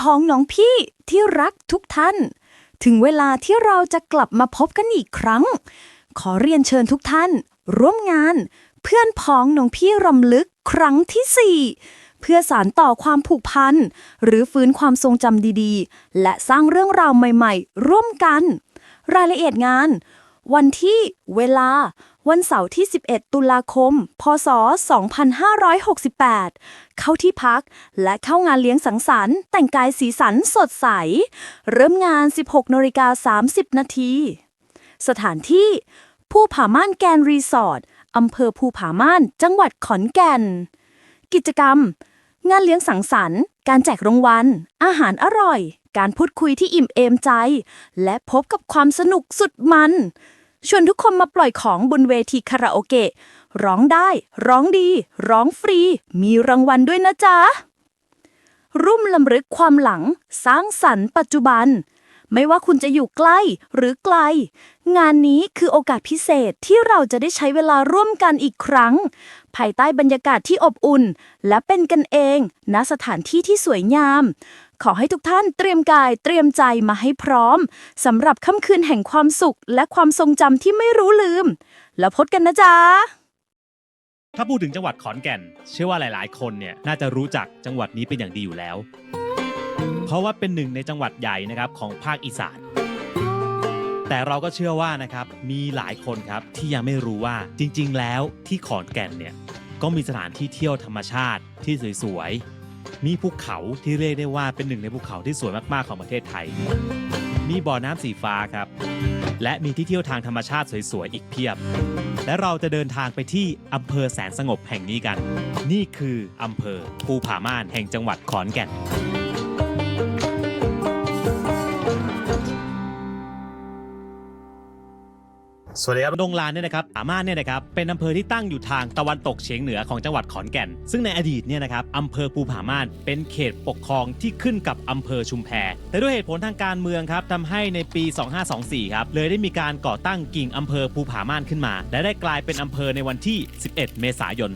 พ้องน้องพี่ที่รักทุกท่าน ถึงเวลาที่เราจะกลับมาพบกันอีกครั้ง ขอเรียนเชิญทุกท่าน ร่วมงาน เพื่อนพ้องน้องพี่รำลึกครั้งที่ 4 เพื่อสารต่อความผูกพัน หรือฟื้นความทรงจำดีๆ และสร้างเรื่องราวใหม่ ๆ ร่วมกัน รายละเอียดงาน วันที่เวลา วันเสาร์ที่ 11 ตุลาคม พศ 2568 เข้าที่พักและเข้างานเลี้ยงสังสรรค์แต่งกายสีสันสดใส เริ่มงาน 16นาฬิกา30 นาที สถานที่ภูผาม่านแกนรีสอร์ทอำเภอภูผาม่าน จังหวัดขอนแก่น กิจกรรม งานเลี้ยงสังสรรค์ การแจกรางวัล อาหารอร่อย การพูดคุยที่อิ่มเอมใจ และพบกับความสนุกสุดมัน ชวนทุกคนมาปล่อยของบนเวทีคาราโอเกะ ร้องได้ ร้องดี ร้องฟรี มีรางวัลด้วยนะจ๊ะ รุ่มลำลึกความหลัง สร้างสรรค์ปัจจุบัน ไม่ว่าคุณจะอยู่ใกล้หรือไกล งานนี้คือโอกาสพิเศษที่เราจะได้ใช้เวลาร่วมกันอีกครั้ง ภายใต้บรรยากาศที่อบอุ่น และเป็นกันเองณสถานที่ที่สวยงาม ขอให้ทุกท่านเตรียมกายเตรียมใจมาให้พร้อมสำหรับค่ำคืนแห่งความสุข และความทรงจำที่ไม่รู้ลืม แล้วพบกันนะจ๊ะถ้าพูดถึงจังหวัดขอนแก่น เชื่อว่าหลาย ๆ คนเนี่ยน่าจะรู้จักจังหวัดนี้เป็นอย่างดีอยู่แล้ว เพราะว่าเป็นหนึ่งในจังหวัดใหญ่นะครับของภาคอีสาน แต่เราก็เชื่อว่านะครับมีหลายคนครับที่ยังไม่รู้ว่าจริง ๆ แล้วที่ขอนแก่นเนี่ยก็มีสถานที่เที่ยวธรรมชาติที่สวยๆมีภูเขาที่เรียกได้ว่าเป็นหนึ่งในภูเขาที่สวยมากๆของประเทศไทย มีบ่อน้ำสีฟ้าครับ และมีที่เที่ยวทางธรรมชาติสวยๆอีกเพียบ และเราจะเดินทางไปที่อำเภอแสนสงบแห่งนี้กัน นี่คืออำเภอภูผาม่านแห่งจังหวัดขอนแก่น สวัสดีครับดงลานเนี่ยนะครับผาม่านเนี่ยนะครับเป็นอำเภอที่ตั้งอยู่ทางตะวันตกเฉียงเหนือของจังหวัดขอนแก่น ซึ่งในอดีตเนี่ยนะครับอำเภอภูผาม่านเป็นเขตปกครองที่ขึ้นกับอำเภอชุมแพแต่ด้วยเหตุผลทางการเมืองครับทำให้ในปี 2524 ครับเลยได้มีการก่อตั้งกิ่งอำเภอภูผาม่านขึ้นมา และได้กลายเป็นอำเภอในวันที่ 11 เมษายน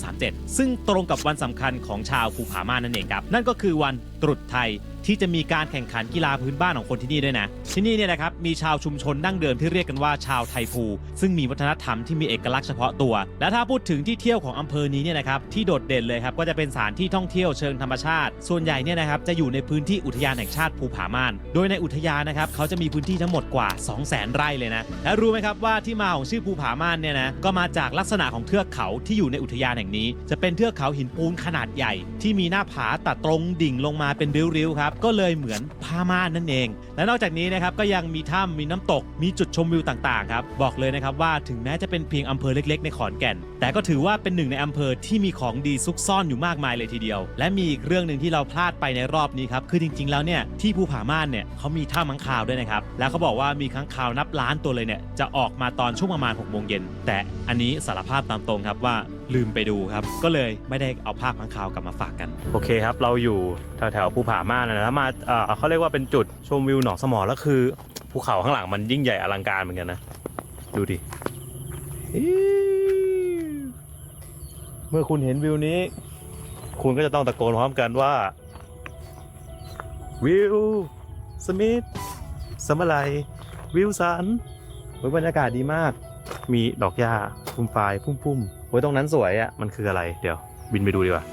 2537 ซึ่งตรงกับวันสำคัญของชาวภูผาม่านนั่นเองครับนั่นก็คือวันตรุษไทยที่จะมีการแข่งขันกีฬาพื้นบ้านของคนที่นี่ด้วยนะ ที่นี่เนี่ยนะครับมีชาวชุมชนดั้งเดิมที่เรียกกันว่าชาวไทภู ซึ่งมีวัฒนธรรมที่มีเอกลักษณ์เฉพาะตัว และถ้าพูดถึงที่เที่ยวของอำเภอนี้เนี่ยนะครับที่โดดเด่นเลยครับก็จะเป็นสถานที่ท่องเที่ยวเชิงธรรมชาติ ส่วนใหญ่เนี่ยนะครับจะอยู่ในพื้นที่อุทยานแห่งชาติภูผาม่าน โดยในอุทยานนะครับเขาจะมีพื้นที่ทั้งหมดกว่า 2 0 0 0 0 0 ไร่เลยนะและรู้ไหมครับว่าที่มาของชื่อภูผาม่านเนี่ยนะก็มาจากลักษณะของเทือกเขาที่อยู่ในอุทยานแห่งนี้ จะเป็นเทือกเขาหินปูนขนาดใหญ่ ที่มีหน้าผาตัดตรงดิ่งลงมาเป็นริ้วๆครับก็เลยเหมือนผ้าม่านนั่นเอง และนอกจากนี้นะครับก็ยังมีถ้ำมีน้ำตก มีจุดชมวิวต่างๆครับบอกเลยนะครับว่าถึงแม้จะเป็นเพียงอำเภอเล็ก ๆ ในขอนแก่น แต่ก็ถือว่าเป็นหนึ่งในอำเภอที่มีของดีซุกซ่อนอยู่มากมายเลยทีเดียว และมีอีกเรื่องหนึ่งที่เราพลาดไปในรอบนี้ครับคือจริง ๆ แล้วเนี่ยที่ภูผาม่านเนี่ยเขามีถ้ำค้างคาวด้วยนะครับแล้วเขาบอกว่ามีค้างคาวนับล้านตัวเลยเนี่ยจะออกมาตอนช่วงประมาณ6กโมงเย็นแต่อันนี้สารภาพตามตรงครับว่า ลืมไปดูครับ ก็เลยไม่ได้เอาภาพค้างคาวกลับมาฝากกัน โอเคครับ เราอยู่แถวแถวภูผาม่านนะแล้วมาเอ่อเขาเรียกว่าเป็นจุดชมวิวหนองสมอแล้วคือภูเขาข้างหลังมันยิ่งใหญ่อลังการเหมือนกันนะ ดูดิ เมื่อคุณเห็นวิวนี้ คุณก็จะต้องตะโกนพร้อมกันว่า วิว สมิธสมะไลวิวสันบรรยากาศดีมาก มีดอกหญ้า พุ่มไฟพุ่มๆโอ้ยตรงนั้นสวยอะ่ะมันคืออะไร เดี๋ยวบินไปดูดีกว่า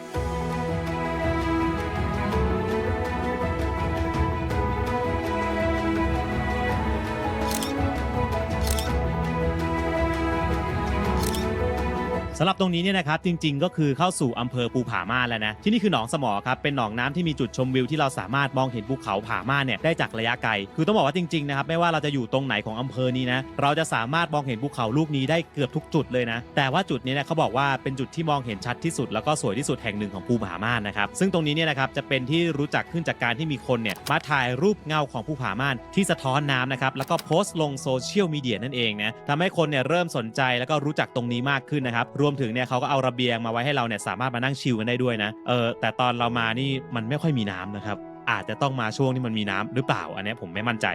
สำหรับตรงนี้เนี่ยนะครับจริง ๆ ก็คือเข้าสู่อำเภอภูผาม่านแล้วนะที่นี่คือหนองสมอครับเป็นหนองน้ำที่มีจุดชมวิวที่เราสามารถมองเห็นภูเขาผาม่านเนี่ยได้จากระยะไกล คือต้องบอกว่าจริงๆนะครับไม่ว่าเราจะอยู่ตรงไหนของอำเภอนี้นะเราจะสามารถมองเห็นภูเขาลูกนี้ได้เกือบทุกจุดเลยนะแต่ว่าจุดนี้เนี่ยเขาบอกว่าเป็นจุดที่มองเห็นชัดที่สุด แล้วก็สวยที่สุดแห่งหนึ่งของภูผาม่านนะครับซึ่งตรงนี้เนี่ยนะครับจะเป็นที่รู้จักขึ้นจากการที่มีคนเนี่ยมาถ่ายรูปเงาของภูผาม่านที่สะท้อนน้ำนะครับแล้วก็โพสต์ลงโซเชียลมีเดียนั่นเองนะทำให้คนเนี่ยเริ่มสนใจแล้วก็รู้จักตรงนี้มากขึ้นนะครับรวมถึงเนี่ยเขาก็เอาระเบียงมาไว้ให้เราเนี่ยสามารถมานั่งชิลกันได้ด้วยนะเออแต่ตอนเรามานี่มันไม่ค่อยมีน้ำนะครับ อาจจะต้องมาช่วงที่มันมีน้ำหรือเปล่าอันนี้ผมไม่มั่นใจ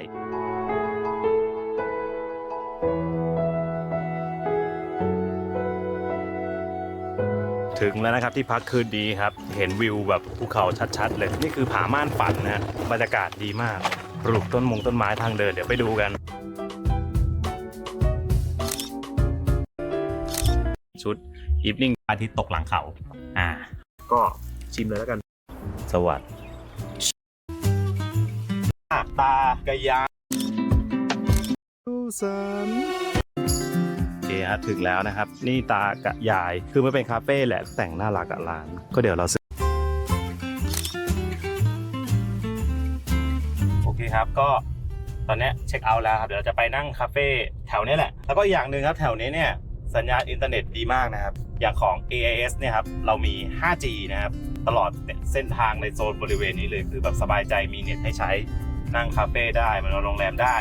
ถึงแล้วนะครับที่พักคืนนี้ครับ เห็นวิวแบบภูเขาชัดๆเลย นี่คือผาม่านฝันนะฮะบรรยากาศดีมากปลูกต้นมงต้นไม้ทางเดินเดี๋ยวไปดูกัน อีฟนิ่งอาทิตย์ตกหลังเขา อ่า ก็ชิมเลยแล้วกัน สวัสดีตากระยาดูสันโอเคฮะถึงแล้วนะครับ นี่ตากะยาย คือมันเป็นคาเฟ่แหละแต่งน่ารักอะร้าน ก็เดี๋ยวเราซื้อ โอเคครับก็ตอนเนี้ยเช็คเอาท์แล้วครับ เดี๋ยวเราจะไปนั่งคาเฟ่แถวเนี้ยแหละ แล้วก็อีกอย่างหนึ่งครับแถวนี้เนี่ย สัญญาณอินเทอร์เน็ตดีมากนะครับ อย่างของ AIS เนี่ยครับ เรามี 5G นะครับ ตลอดเส้นทางในโซนบริเวณนี้เลย คือแบบสบายใจมีเน็ตให้ใช้ นั่งคาเฟ่ได้มานอนโรงแรมได้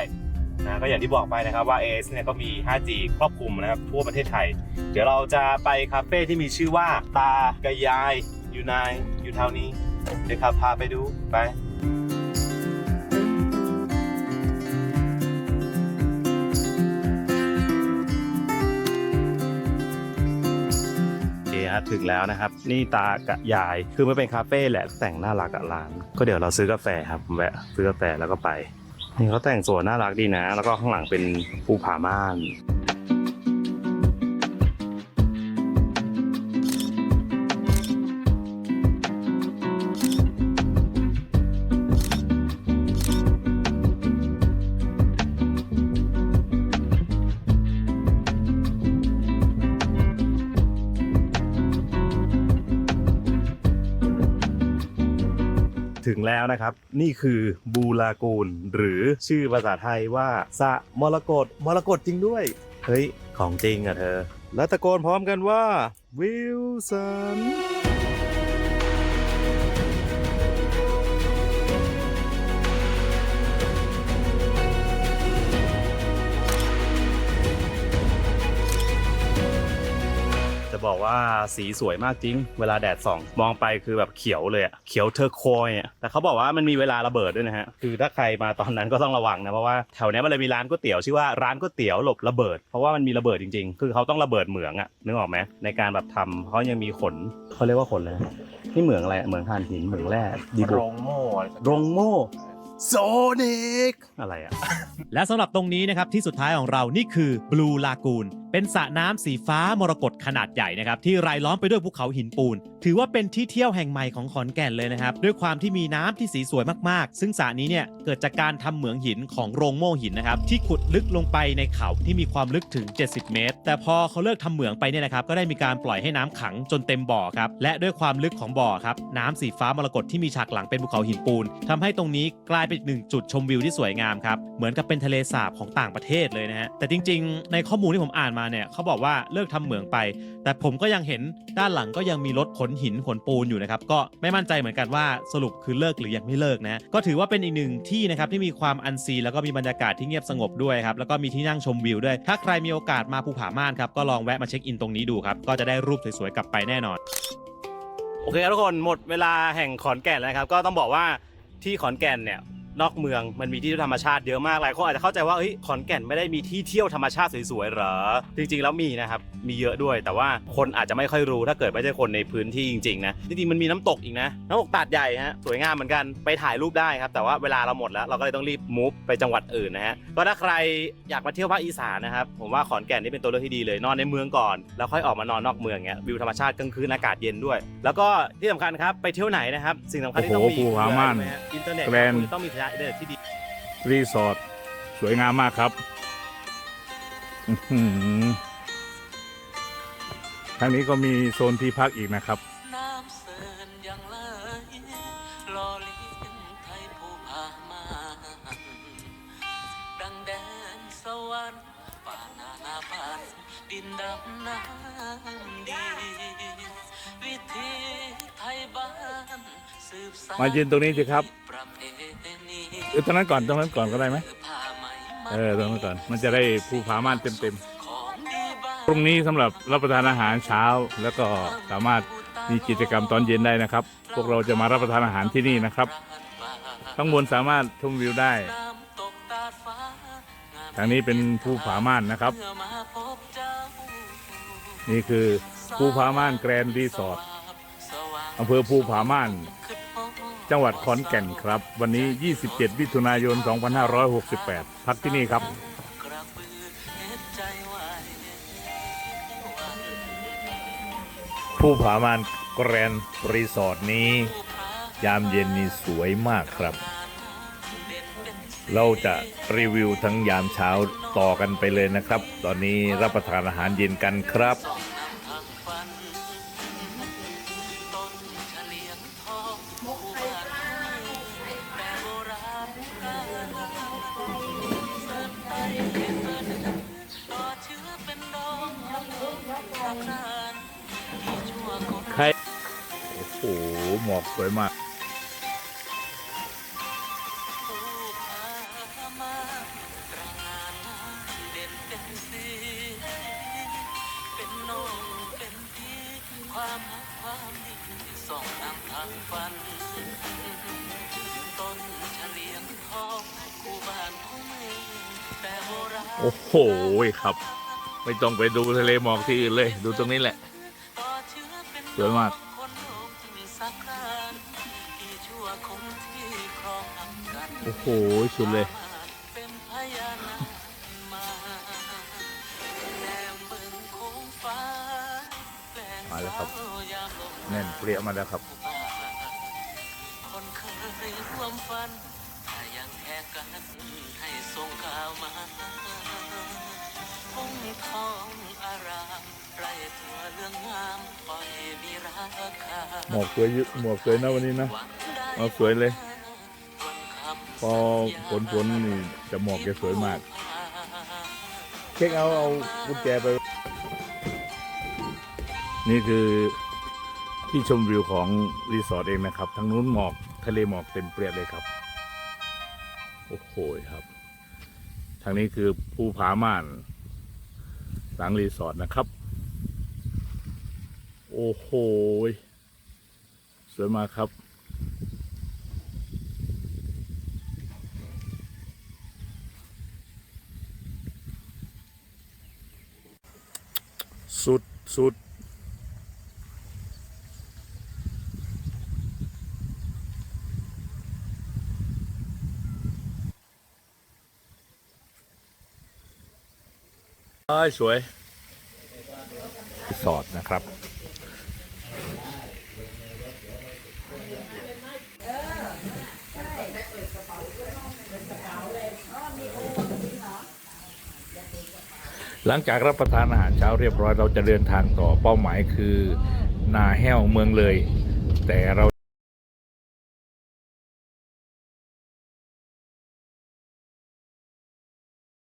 นะก็อย่างที่บอกไปนะครับว่า AS เนี่ยก็มี 5G ครอบคลุมนะครับทั่วประเทศไทย เดี๋ยวเราจะไปคาเฟ่ที่มีชื่อว่าตากระยาย อยู่ในอยู่เท่านี้ เดี๋ยวขับพาไปดูไป ถึงแล้วนะครับ นี่ตากะยายคือมันเป็นคาเฟ่แหละแต่งน่ารักอะร้าน ก็เดี๋ยวเราซื้อกาแฟครับแวะซื้อกาแฟแล้วก็ไปนี่เขาแต่งสวยน่ารักดีนะ แล้วก็ข้างหลังเป็นภูผาม่าน งแล้วนะครับ นี่คือบูลากูล หรือชื่อภาษาไทยว่าสะมรกตมรกตจริงด้วย เฮ้ย ของจริงอะเธอ และตะโกนพร้อมกันว่าวิลสัน บอกว่าสีสวยมากจริง เวลาแดดส่อง มองไปคือแบบเขียวเลยอะเขียวเทอร์โคอยอะแต่เขาบอกว่ามันมีเวลาระเบิดด้วยนะฮะ คือถ้าใครมาตอนนั้นก็ต้องระวังนะ เพราะว่าแถวเนี้ยมันเลยมีร้านก๋วยเตี๋ยวชื่อว่าร้านก๋วยเตี๋ยวหลบระเบิด เพราะว่ามันมีระเบิดจริงๆ คือเขาต้องระเบิดเหมืองอะนึกออกไหมในการแบบทำเขายังมีขนเขาเรียกว่าขนเลยนะนี่เหมืองอะไรเหมืองถ่านหินเหมืองแร่ดีบุโรงโม่อะไรสักอย่าง โรงโม่โซนิกอะไรอะ และสำหรับตรงนี้นะครับที่สุดท้ายของเรานี่คือ Blue Lagoon เป็นสระน้ำสีฟ้ามรกตขนาดใหญ่นะครับที่รายล้อมไปด้วยภูเขาหินปูน ถือว่าเป็นที่เที่ยวแห่งใหม่ของขอนแก่นเลยนะครับ ด้วยความที่มีน้ำที่สีสวยมากๆ ซึ่งสระนี้เนี่ยเกิดจากการทำเหมืองหินของโรงโม่หินนะครับที่ขุดลึกลงไปในเขาที่มีความลึกถึง 70 เมตร แต่พอเขาเลิกทำเหมืองไปเนี่ยนะครับก็ได้มีการปล่อยให้น้ำขังจนเต็มบ่อครับและด้วยความลึกของบ่อครับน้ำสีฟ้ามรกตที่มีฉากหลังเป็นภูเขาหินปูนทำให้ตรงนี้กลายเป็นอีกหนึ่งจุดชมวิวที่สวยงามครับเหมือนกับเป็นทะเลสาบของต่างประเทศเลยนะฮะแต่จริง ๆ ในข้อมูลที่ผมอ่านมาเนี่ยเขาบอกว่าเลิกทำเหมืองไป แต่ผมก็ยังเห็นด้านหลังก็ยังมีรถขนหินขนปูนอยู่นะครับก็ไม่มั่นใจเหมือนกันว่าสรุปคือเลิกหรือยังไม่เลิกนะก็ถือว่าเป็นอีกหนึ่งที่นะครับที่มีความอันซีแล้วก็มีบรรยากาศที่เงียบสงบด้วยครับแล้วก็มีที่นั่งชมวิวด้วย ถ้าใครมีโอกาสมาภูผาม่านครับก็ลองแวะมาเช็คอินตรงนี้ดูครับก็จะได้รูปสวยๆกลับไปแน่นอน โอเคครับทุกคนหมดเวลาแห่งขอนแก่นแล้วครับก็ต้องบอกว่าที่ขอนแก่นเนี่ย นอกเมืองมันมีที่เที่ยวธรรมชาติเยอะมากหลายคนอาจจะเข้าใจว่าเฮ้ยขอนแก่นไม่ได้มีที่เที่ยวธรรมชาติสวยๆเหรอ จริงๆแล้วมีนะครับมีเยอะด้วย แต่ว่าคนอาจจะไม่ค่อยรู้ถ้าเกิดไม่ใช่คนในพื้นที่จริงๆนะจริงๆมันมีน้ำตกอีกนะน้ำตกตาดใหญ่ฮะสวยงามเหมือนกันไปถ่ายรูปได้ครับแต่ว่าเวลาเราหมดแล้วเราก็เลยต้องรีบมูฟไปจังหวัดอื่นนะฮะก็ถ้าใครอยากมาเที่ยวภาคอีสานนะครับผมว่าขอนแก่นนี่เป็นตัวเลือกที่ดีเลยนอนในเมืองก่อน แล้วค่อยออกมานอนนอกเมืองเงี้ยวิวธรรมชาติกลางคืนอากาศเย็นด้วย แล้วก็ที่สำคัญครับไปเที่ยวไหนนะครับสิ่งสำคัญที่ต้องมีโอ้โหภูผาม่านคืออะไรรู้ไหฮะอินเทอร์เน็ตแกรนด์คุณต้องมีสัญญาณอินเทอร์เน็ตที่ดีรีสอร์ทสวยงามมากครับอื้อหือทางนี้ก็มีโซนที่พักอีกนะครับน้ำเสินยังไหลหล่อเลี้ยงไทยผู้พามาดังแดนสวรรค์ป่านานาพันธุ์ดินดำน้ำดีวิธีไทยบ้านสืบสานมายืนตรงนี้สิครับประ เออตรงนั้นก่อนตรงนั้นก่อนก็ได้ไหมเออตรงนั้นก่อน มันจะได้ภูผาม่านเต็มของดีบ้านๆตรงนี้สำหรับรับประทานอาหารเช้า แล้วก็สามารถมีกิจกรรมตอนเย็นได้นะครับ พวกเราจะมารับประทานอาหารที่นี่นะครับข้างบนสามารถชมวิวได้ทางนี้เป็นภูผาม่านนะครับ นี่คือภูผาม่านแกรนด์รีสอร์ทอำเภอภูผาม่าน จังหวัดขอนแก่นครับ วันนี้ 27มิถุนายน 2568 พักที่นี่ครับกระบือเฮ็ดใจไว้ภูผามานแกรนรีสอร์ทนี้ ยามเย็นนี่สวยมากครับ เราจะรีวิวทั้งยามเช้าต่อกันไปเลยนะครับ ตอนนี้รับประทานอาหารเย็นกันครับ ใครโอ้โหหมอกสวยมากผู้พามาตระหงานเด่นเป็นสีเป็นน้องเป็นพี่ความรักความดีส่องนำทางฝันต้นเฉลียงทองคู่บ้านคู่เมืองแต่โบราณโอ้โหครับ ไม่ต้องไปดูทะเลหมอกที่อื่นเลย ดูตรงนี้แหละ สวยมาก โอ้โห สุดเลย มาแล้วครับ แน่นเปรี้ยมาแล้วครับคนเคยร่วมฝัน ถ้ายังแค่กันให้ส่งข่าวมา หงทองอารามไรทั่วเรื่องงามปล่อยมีราคาหมอกสวยอยู่หมอกสวยนะวันนี้นะหวังได้เอาสวยเลยวันคำพอฝนฝนนี่จะหมอกจะสวยมาก เช็คเอาเอากุญแจไป นี่คือที่ชมวิวของรีสอร์ทเองนะครับทางนู้นหมอกทะเลหมอกเต็มเปรียบเลยครับ โอ้โหครับ ทางนี้คือภูผาม่าน หลังรีสอร์ทนะครับ โอ้โห สวยมากครับ สุดสุด อ้ยสวยสอดนะครับหลังจากรับประทานอาหารเช้าเรียบร้อยเราจะเดินทางต่อเป้าหมายคือ นาแห้วเมืองเลย แต่เรา